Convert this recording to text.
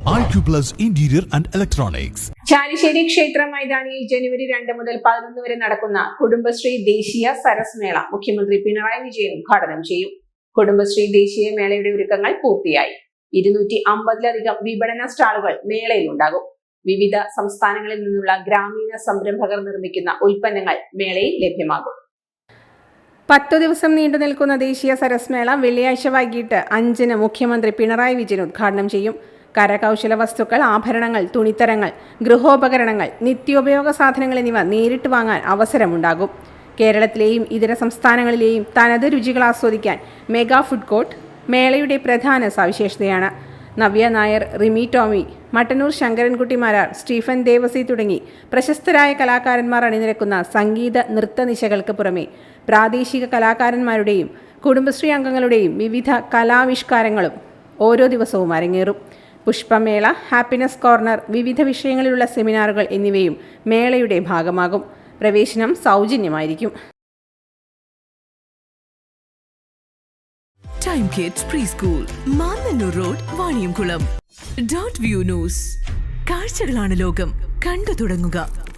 Interior and Electronics. Chalissery ക്ഷേത്ര മൈതാനിയിൽ ജനുവരി രണ്ട് മുതൽ പതിനൊന്ന് വരെ നടക്കുന്ന കുടുംബശ്രീ ദേശീയ സരസ് മേള മുഖ്യമന്ത്രി പിണറായി വിജയൻ ഉദ്ഘാടനം ചെയ്യും. കുടുംബശ്രീ ദേശീയ മേളയുടെ ഒരുക്കങ്ങൾ പൂർത്തിയായി. ഇരുന്നൂറ്റി അമ്പതിലധികം വിപണന സ്റ്റാളുകൾ മേളയിൽ ഉണ്ടാകും. വിവിധ സംസ്ഥാനങ്ങളിൽ നിന്നുള്ള ഗ്രാമീണ സംരംഭകർ നിർമ്മിക്കുന്ന ഉൽപ്പന്നങ്ങൾ മേളയിൽ ലഭ്യമാകും. പത്തു ദിവസം നീണ്ടു നിൽക്കുന്ന ദേശീയ സരസ് മേള വെള്ളിയാഴ്ച വൈകിട്ട് അഞ്ചിന് മുഖ്യമന്ത്രി പിണറായി വിജയൻ ഉദ്ഘാടനം ചെയ്യും. കരകൗശല വസ്തുക്കൾ ആഭരണങ്ങൾ തുണിത്തരങ്ങൾ ഗൃഹോപകരണങ്ങൾ നിത്യോപയോഗ സാധനങ്ങൾ എന്നിവ നേരിട്ട് വാങ്ങാൻ അവസരമുണ്ടാകും. കേരളത്തിലെയും ഇതര സംസ്ഥാനങ്ങളിലെയും തനത് രുചികൾ ആസ്വദിക്കാൻ മെഗാ ഫുഡ് കോർട്ട് മേളയുടെ പ്രധാന സവിശേഷതയാണ്. നവ്യ നായർ റിമി ടോമി മട്ടന്നൂർ ശങ്കരൻകുട്ടി മാരാർ സ്റ്റീഫൻ ദേവസി തുടങ്ങി പ്രശസ്തരായ കലാകാരന്മാർ അണിനിരക്കുന്ന സംഗീത നൃത്ത നിശകൾക്ക് പുറമെ പ്രാദേശിക കലാകാരന്മാരുടെയും കുടുംബശ്രീ അംഗങ്ങളുടെയും വിവിധ കലാവിഷ്കാരങ്ങളും ഓരോ ദിവസവും അരങ്ങേറും. പുഷ്പമേള ഹാപ്പിനെസ് കോർണർ വിവിധ വിഷയങ്ങളിലുള്ള സെമിനാറുകൾ എന്നിവയും മേളയുടെ ഭാഗമാകും. പ്രവേശനം സൗജന്യമായിരിക്കും. Time kids pre school Mannanur road Vaniyamkulam dot view news കാഴ്ചകളാണ് ലോകം. കണ്ടു തുടങ്ങുക.